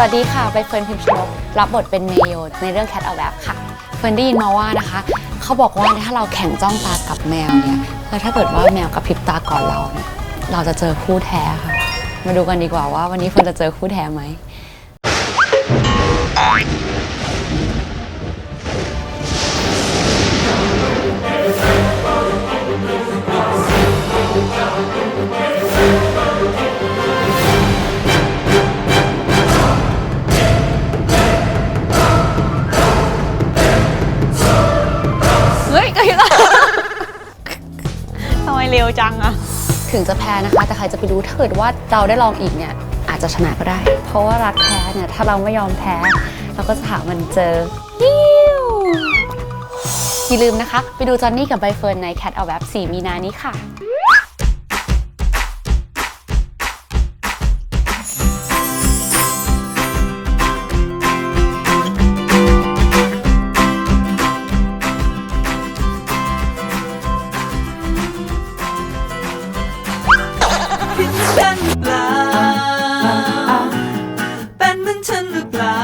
สวัสดีค่ะใบเฟิร์นพิมพ์ชนกรับบทเป็นเมโยในเรื่อง Cat a w a p ค่ะ เฟิร์นได้ยินมาว่านะคะ เขาบอกว่าถ้าเราแข่งจ้องตากับแมวเนี่ยแล้วถ้าเกิดว่าแมวกับพริบตาก่อนเราเนี่ยเราจะเจอคู่แท้ค่ะ มาดูกันดีกว่าว่าวันนี้เฟิร์นจะเจอคู่แท้ไหม เร็วจังอะถึงจะแพ้นะคะ แต่ใครจะไปรู้ถ้าเกิดว่าเราได้ลองอีกเนี่ย อาจจะชนะก็ได้ เพราะว่ารักแท้เนี่ย ถ้าเราไม่ยอมแพ้ เราก็จะหามันเจอฮิวอย่าลืมนะคะ ไปดูจอนนี่กับใบเฟิร์นใน Cat a w a p 4มีนานี้ค่ะ เป็นหรือเปล่า เป็นเหมือนฉันหรือเปล่า